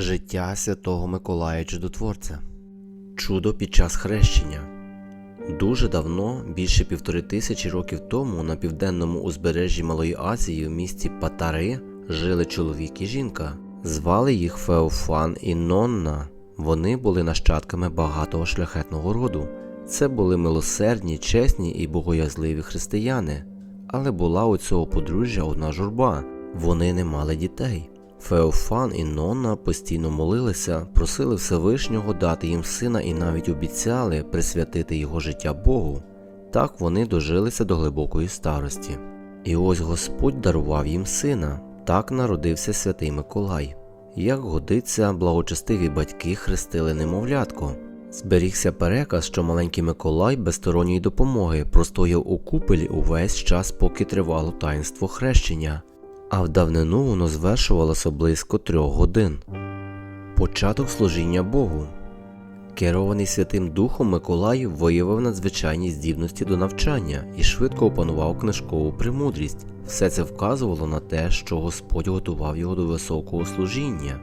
Життя святого Миколая Чудотворця. Чудо під час хрещення. Дуже давно, більше півтори тисячі років тому, на південному узбережжі Малої Азії в місті Патари жили чоловік і жінка. Звали їх Феофан і Нонна. Вони були нащадками багатого шляхетного роду. Це були милосердні, чесні і богоязливі християни. Але була у цього подружжя одна журба вони не мали дітей. Феофан і Нонна постійно молилися, просили Всевишнього дати їм сина і навіть обіцяли присвятити його життя Богу. Так вони дожилися до глибокої старості. І ось Господь дарував їм сина, так народився святий Миколай. Як годиться, благочестиві батьки хрестили немовлятко. Зберігся переказ, що маленький Миколай без сторонньої допомоги простояв у купелі увесь час, поки тривало таїнство хрещення, а в давнину воно звершувалося близько трьох годин. Початок служіння Богу. Керований Святим Духом Миколай виявив надзвичайні здібності до навчання і швидко опанував книжкову премудрість. Все це вказувало на те, що Господь готував його до високого служіння.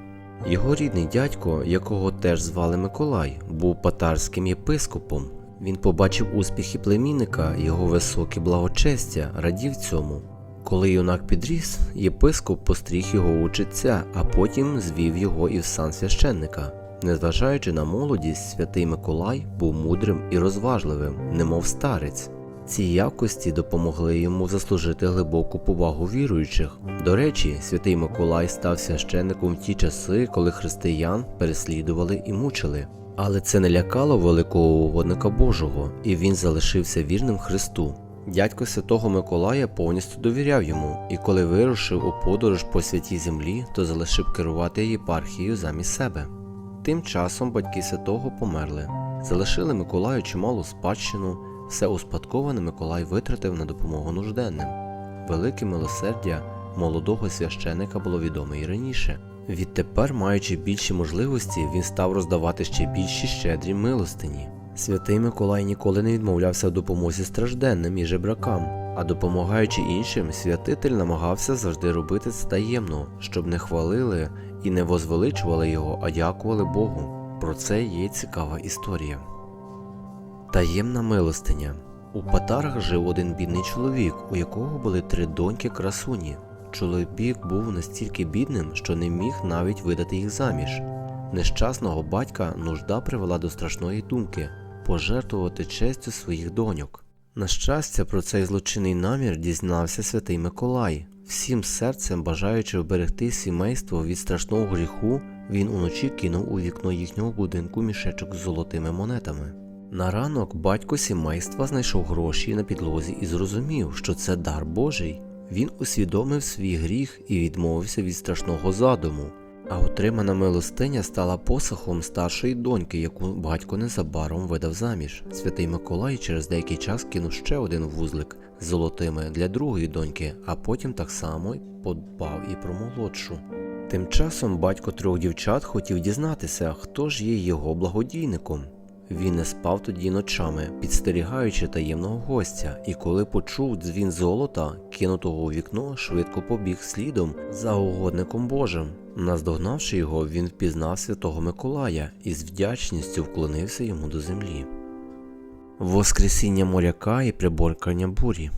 Його рідний дядько, якого теж звали Миколай, був патарським єпископом. Він побачив успіхи племінника, його високе благочестя, радів цьому. Коли юнак підріс, єпископ постріг його у читця, а потім звів його і в сан священника. Незважаючи на молодість, святий Миколай був мудрим і розважливим, немов старець. Ці якості допомогли йому заслужити глибоку повагу віруючих. До речі, святий Миколай став священником в ті часи, коли християн переслідували і мучили. Але це не лякало великого угодника Божого, і він залишився вірним Христу. Дядько святого Миколая повністю довіряв йому, і коли вирушив у подорож по святій землі, то залишив керувати єпархією замість себе. Тим часом батьки святого померли, залишили Миколаю чималу спадщину, все успадковане Миколай витратив на допомогу нужденним. Велике милосердя молодого священика було відоме і раніше. Відтепер, маючи більші можливості, він став роздавати ще більші щедрі милостині. Святий Миколай ніколи не відмовлявся в допомозі стражденним і жебракам, а допомагаючи іншим, святитель намагався завжди робити це таємно, щоб не хвалили і не возвеличували його, а дякували Богу. Про це є цікава історія. Таємна милостиня. У Патарах жив один бідний чоловік, у якого були три доньки красуні. Чоловік був настільки бідним, що не міг навіть видати їх заміж. Нещасного батька нужда привела до страшної думки пожертвувати честю своїх доньок. На щастя, про цей злочинний намір дізнався святий Миколай. Всім серцем, бажаючи вберегти сімейство від страшного гріху, він уночі кинув у вікно їхнього будинку мішечок з золотими монетами. На ранок батько сімейства знайшов гроші на підлозі і зрозумів, що це дар Божий. Він усвідомив свій гріх і відмовився від страшного задуму. А отримана милостиня стала посохом старшої доньки, яку батько незабаром видав заміж. Святий Миколай через деякий час кинув ще один вузлик з золотими для другої доньки, а потім так само подбав і про молодшу. Тим часом батько трьох дівчат хотів дізнатися, хто ж є його благодійником. Він не спав тоді ночами, підстерігаючи таємного гостя, і коли почув дзвін золота, кинутого у вікно, швидко побіг слідом за угодником Божим. Наздогнавши його, він впізнав святого Миколая і з вдячністю вклонився йому до землі. Воскресіння моряка і приборкання бурі.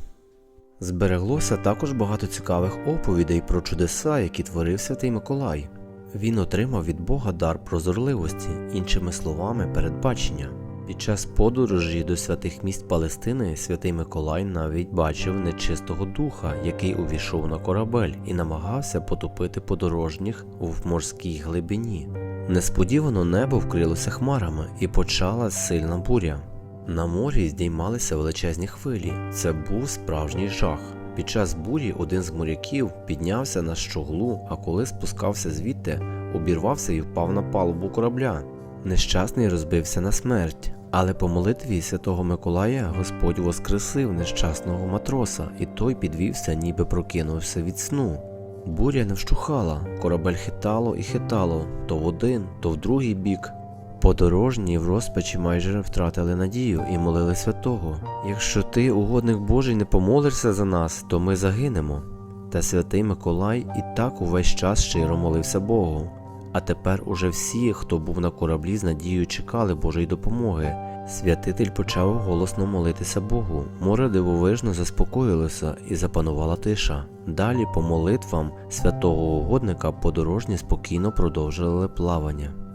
Збереглося також багато цікавих оповідей про чудеса, які творив святий Миколай. Він отримав від Бога дар прозорливості, іншими словами, передбачення. Під час подорожі до святих місць Палестини святий Миколай навіть бачив нечистого духа, який увійшов на корабель і намагався потопити подорожніх в морській глибині. Несподівано небо вкрилося хмарами і почалась сильна буря. На морі здіймалися величезні хвилі. Це був справжній жах. Під час бурі один з моряків піднявся на щоглу, а коли спускався звідти, обірвався і впав на палубу корабля. Нещасний розбився на смерть, але по молитві святого Миколая Господь воскресив нещасного матроса, і той підвівся, ніби прокинувся від сну. Буря не вщухала, корабель хитало і хитало то в один, то в другий бік. Подорожні в розпачі майже втратили надію і молили святого. Якщо ти, угодник Божий, не помолишся за нас, то ми загинемо. Та святий Миколай і так увесь час щиро молився Богу. А тепер уже всі, хто був на кораблі, з надією чекали Божої допомоги. Святитель почав голосно молитися Богу. Море дивовижно заспокоїлося і запанувала тиша. Далі, по молитвам святого угодника, подорожні спокійно продовжили плавання.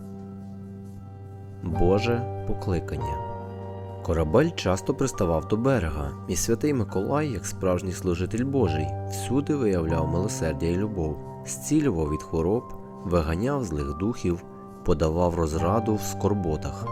Боже покликання. Корабель часто приставав до берега, і святий Миколай, як справжній служитель Божий, всюди виявляв милосердя і любов, зцілював від хвороб, виганяв злих духів, подавав розраду в скорботах.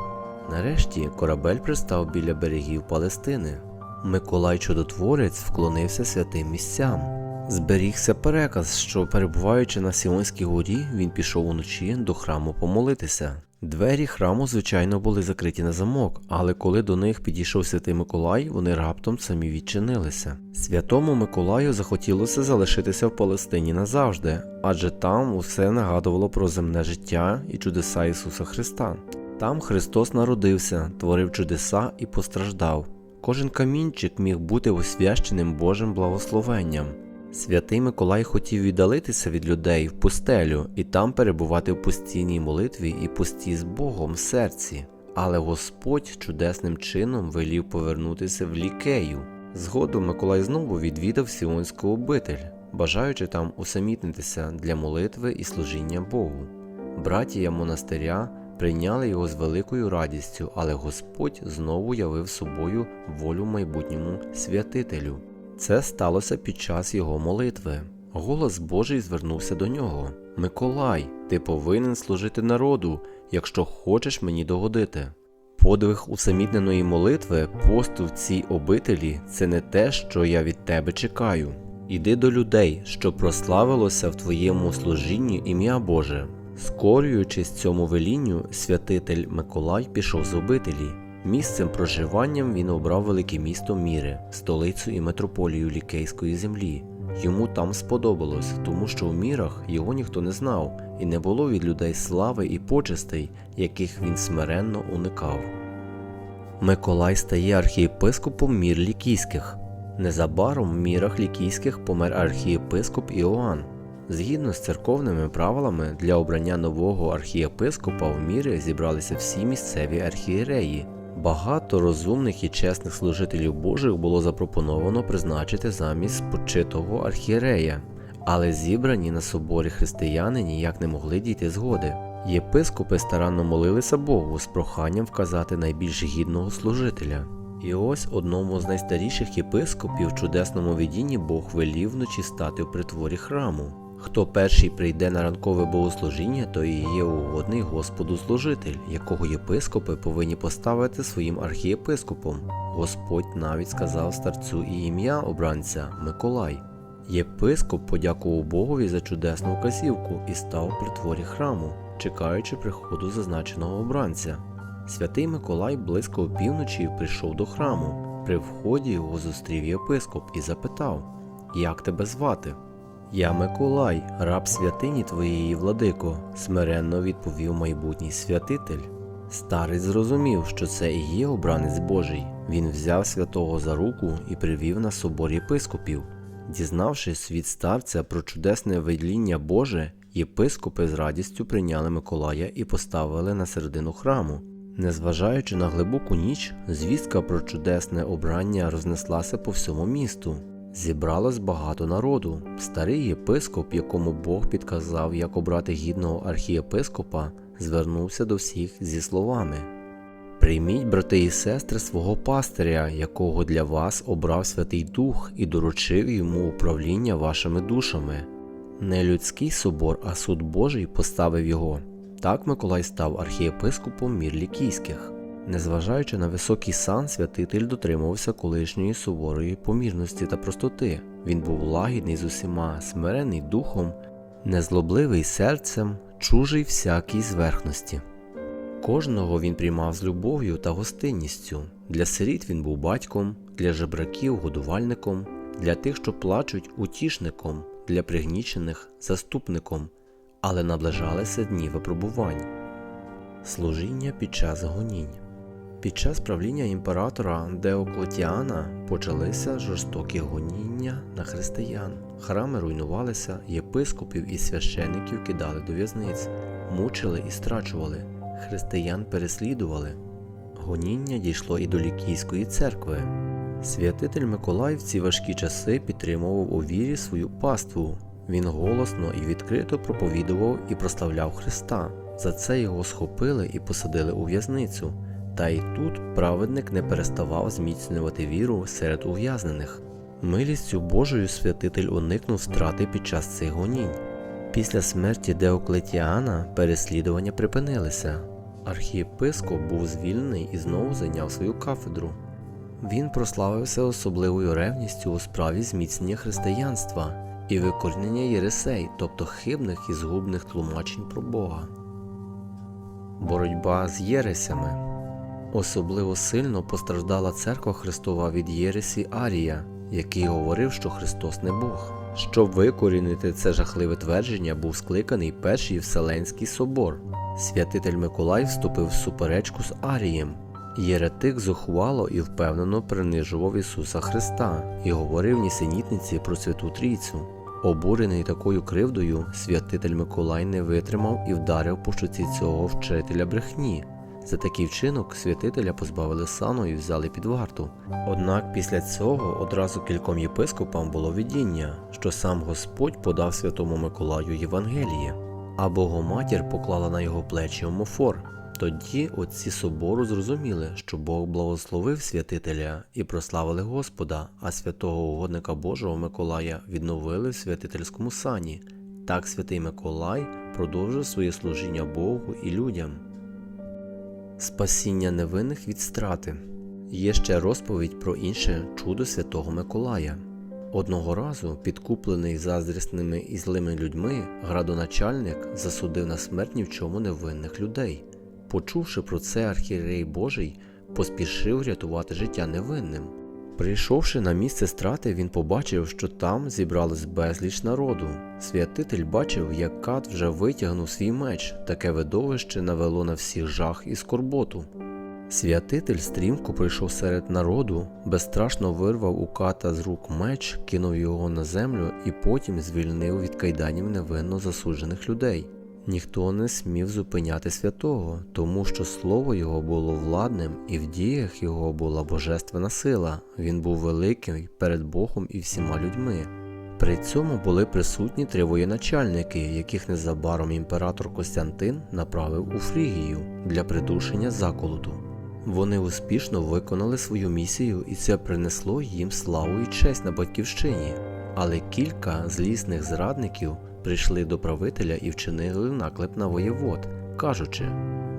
Нарешті корабель пристав біля берегів Палестини. Миколай Чудотворець вклонився святим місцям. Зберігся переказ, що, перебуваючи на Сіонській горі, він пішов уночі до храму помолитися. Двері храму, звичайно, були закриті на замок, але коли до них підійшов святий Миколай, вони раптом самі відчинилися. Святому Миколаю захотілося залишитися в Палестині назавжди, адже там усе нагадувало про земне життя і чудеса Ісуса Христа. Там Христос народився, творив чудеса і постраждав. Кожен камінчик міг бути освященим Божим благословенням. Святий Миколай хотів віддалитися від людей в пустелю і там перебувати в постійній молитві і пості з Богом в серці. Але Господь чудесним чином велів повернутися в лікею. Згодом Миколай знову відвідав Сіонську обитель, бажаючи там усамітнитися для молитви і служіння Богу. Братія монастиря прийняли його з великою радістю, але Господь знову явив собою волю майбутньому святителю. Це сталося під час його молитви. Голос Божий звернувся до нього: Миколай, ти повинен служити народу, якщо хочеш мені догодити. Подвиг усамітненої молитви, посту в цій обителі це не те, що я від тебе чекаю. Іди до людей, що прославилося в твоєму служінні ім'я Боже. Скорюючись цьому велінню, святитель Миколай пішов з обителі. Місцем проживанням він обрав велике місто Міри, столицю і метрополію лікейської землі. Йому там сподобалось, тому що в мірах його ніхто не знав, і не було від людей слави і почестей, яких він смиренно уникав. Миколай стає архієпископом мір лікійських. Незабаром в мірах лікійських помер архієпископ Іоанн. Згідно з церковними правилами, для обрання нового архієпископа в мірі зібралися всі місцеві архієреї. Багато розумних і чесних служителів Божих було запропоновано призначити замість почитого архієрея, але зібрані на соборі християни ніяк не могли дійти згоди. Єпископи старанно молилися Богу з проханням вказати найбільш гідного служителя. І ось одному з найстаріших єпископів в чудесному видінні Бог велів вночі стати в притворі храму. Хто перший прийде на ранкове богослужіння, то і є угодний Господу служитель, якого єпископи повинні поставити своїм архієпископом. Господь навіть сказав старцю і ім'я обранця Миколай. Єпископ подякував Богові за чудесну вказівку і став в притворі храму, чекаючи приходу зазначеного обранця. Святий Миколай близько опівночі прийшов до храму. При вході його зустрів єпископ і запитав: Як тебе звати? Я Миколай, раб святині твоєї, владико, смиренно відповів майбутній святитель. Старець зрозумів, що це і є обранець Божий. Він взяв святого за руку і привів на собор єпископів. Дізнавшись від старця про чудесне видління Боже, єпископи з радістю прийняли Миколая і поставили на середину храму. Незважаючи на глибоку ніч, звістка про чудесне обрання рознеслася по всьому місту. Зібралось багато народу. Старий єпископ, якому Бог підказав, як обрати гідного архієпископа, звернувся до всіх зі словами: Прийміть, брати і сестри, свого пастиря, якого для вас обрав Святий Дух і доручив йому управління вашими душами. Не людський собор, а суд Божий поставив його. Так Миколай став архієпископом мір лікійських. Незважаючи на високий сан, святитель дотримувався колишньої суворої помірності та простоти. Він був лагідний з усіма, смирений духом, незлобливий серцем, чужий всякій зверхності. Кожного він приймав з любов'ю та гостинністю. Для сиріт він був батьком, для жебраків годувальником, для тих, що плачуть, утішником, для пригнічених заступником, але наближалися дні випробувань. Служіння під час гонінь. Під час правління імператора Деоклетіана почалися жорстокі гоніння на християн. Храми руйнувалися, єпископів і священиків кидали до в'язниць. мучили і страчували, християн переслідували. Гоніння дійшло і до Лікійської церкви. Святитель Миколай в ці важкі часи підтримував у вірі свою паству. Він голосно і відкрито проповідував і прославляв Христа. За це його схопили і посадили у в'язницю. Та й тут праведник не переставав зміцнювати віру серед ув'язнених. Милістю Божою святитель уникнув страти під час цих гонінь. Після смерті Деоклетіана переслідування припинилися. Архієпископ був звільнений і знову зайняв свою кафедру. Він прославився особливою ревністю у справі зміцнення християнства і викорінення єресей, тобто хибних і згубних тлумачень про Бога. Боротьба з єресями особливо сильно постраждала церква Христова від Єресі Арія, який говорив, що Христос не Бог. Щоб викорінити це жахливе твердження, був скликаний Перший Вселенський собор. Святитель Миколай вступив в суперечку з Арієм. Єретик зухвало і впевнено принижував Ісуса Христа і говорив нісенітниці про Святу Трійцю. Обурений такою кривдою, святитель Миколай не витримав і вдарив по щоці цього вчителя брехні. За такий вчинок святителя позбавили сану і взяли під варту. Однак після цього одразу кільком єпископам було видіння, що сам Господь подав святому Миколаю Євангеліє, а Богоматір поклала на його плечі омофор. Тоді отці собору зрозуміли, що Бог благословив святителя і прославили Господа, а святого угодника Божого Миколая відновили в святительському сані. Так святий Миколай продовжив своє служіння Богу і людям. Спасіння невинних від страти. Є ще розповідь про інше чудо святого Миколая. Одного разу, підкуплений заздрісними і злими людьми, градоначальник засудив на смерть ні в чому невинних людей. Почувши про це, архірей Божий поспішив рятувати життя невинним. Прийшовши на місце страти, він побачив, що там зібралось безліч народу. Святитель бачив, як кат вже витягнув свій меч, таке видовище навело на всіх жах і скорботу. Святитель стрімко прийшов серед народу, безстрашно вирвав у ката з рук меч, кинув його на землю і потім звільнив від кайданів невинно засуджених людей. Ніхто не смів зупиняти святого, тому що слово його було владним, і в діях його була божественна сила. Він був великий перед Богом і всіма людьми. При цьому були присутні три воєначальники, яких незабаром імператор Костянтин направив у Фрігію для придушення заколоту. Вони успішно виконали свою місію, і це принесло їм славу і честь на батьківщині. Але кілька злісних зрадників прийшли до правителя і вчинили наклеп на воєвод, кажучи: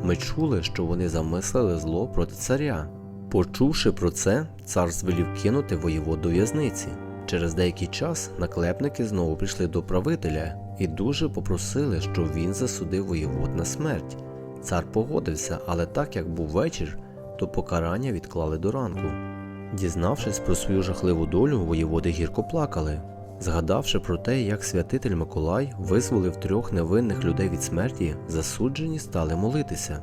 ми чули, що вони замислили зло проти царя. Почувши про це, цар звелів кинути воєвод до в'язниці. Через деякий час наклепники знову прийшли до правителя і дуже попросили, щоб він засудив воєвод на смерть. Цар погодився, але так як був вечір, то покарання відклали до ранку. Дізнавшись про свою жахливу долю, воєводи гірко плакали, згадавши про те, як святитель Миколай визволив трьох невинних людей від смерті, засуджені стали молитися.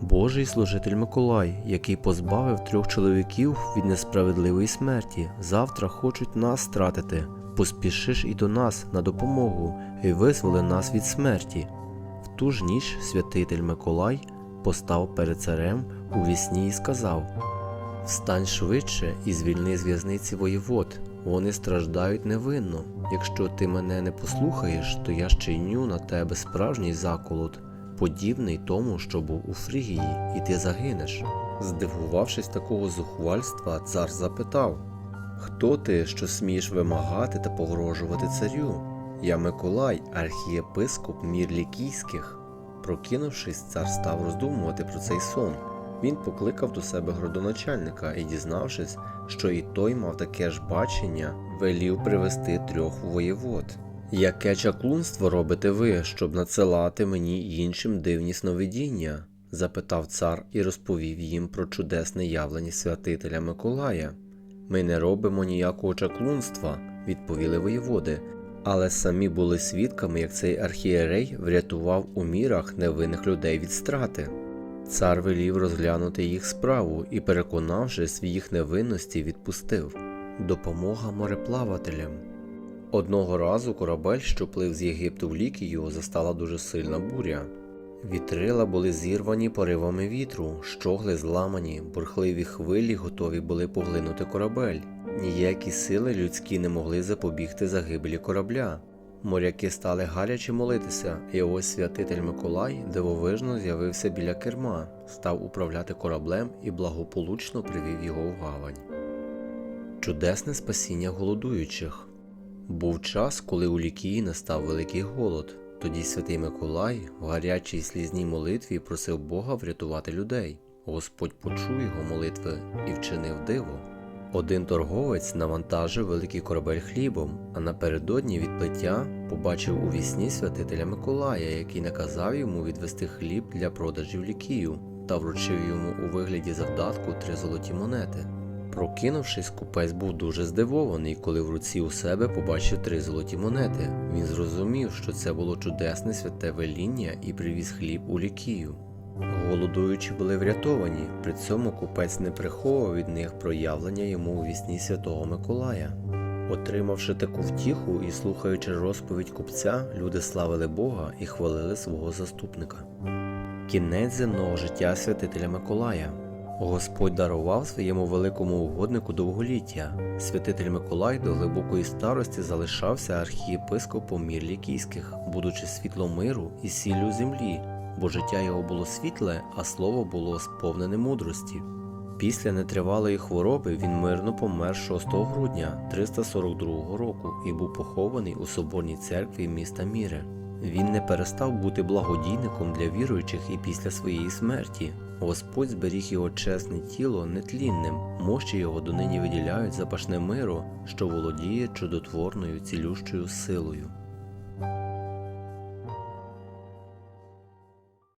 Божий служитель Миколай, який позбавив трьох чоловіків від несправедливої смерті, завтра хочуть нас стратити. Поспішиш і до нас на допомогу і визволи нас від смерті. В ту ж ніч святитель Миколай постав перед царем у вісні і сказав: Встань швидше і звільни з в'язниці воєвод. Вони страждають невинно. Якщо ти мене не послухаєш, то я щиню на тебе справжній заколот, подібний тому, що був у Фрігії, і ти загинеш. Здивувавшись такого зухвальства, цар запитав: Хто ти, що смієш вимагати та погрожувати царю? Я Миколай, архієпископ мір лікійських. Прокинувшись, цар став роздумувати про цей сон. Він покликав до себе градоначальника і, дізнавшись, що і той мав таке ж бачення, велів привести трьох воєвод. Яке чаклунство робите ви, щоб надсилати мені іншим дивні сновидіння? запитав цар і розповів їм про чудесне явлення святителя Миколая. Ми не робимо ніякого чаклунства, відповіли воєводи, але самі були свідками, як цей архієрей врятував у мірах невинних людей від страти. Цар велів розглянути їх справу і, переконавшись в їх невинності, відпустив допомога мореплавателям. Одного разу корабель, що плив з Єгипту в Лікію, застала дуже сильна буря. Вітрила були зірвані поривами вітру, щогли зламані, бурхливі хвилі готові були поглинути корабель. Ніякі сили людські не могли запобігти загибелі корабля. Моряки стали гаряче молитися, і ось святитель Миколай дивовижно з'явився біля керма, став управляти кораблем і благополучно привів його в гавань. Чудесне спасіння голодуючих. Був час, коли у Лікії настав великий голод. Тоді святий Миколай в гарячій слізній молитві просив Бога врятувати людей. Господь почув його молитви і вчинив диво. Один торговець навантажив великий корабель хлібом, а напередодні відплиття побачив у вісні святителя Миколая, який наказав йому відвести хліб для продажів лікію та вручив йому у вигляді завдатку три золоті монети. Прокинувшись, купець був дуже здивований, коли в руці у себе побачив три золоті монети. Він зрозумів, що це було чудесне святе веління і привіз хліб у лікію. Голодуючі були врятовані, при цьому купець не приховував від них проявлення йому у вісні святого Миколая. Отримавши таку втіху і слухаючи розповідь купця, люди славили Бога і хвалили свого заступника. Кінець земного життя святителя Миколая. Господь дарував своєму великому угоднику довголіття. Святитель Миколай до глибокої старості залишався архієпископом мір лікійських, будучи світлом миру і сіллю землі, бо життя його було світле, а слово було сповнене мудрості. Після нетривалої хвороби він мирно помер 6 грудня 342 року і був похований у соборній церкві міста Міре. Він не перестав бути благодійником для віруючих і після своєї смерті. Господь зберіг його чесне тіло нетлінним, мощі його донині виділяють запашне миро, що володіє чудотворною цілющою силою.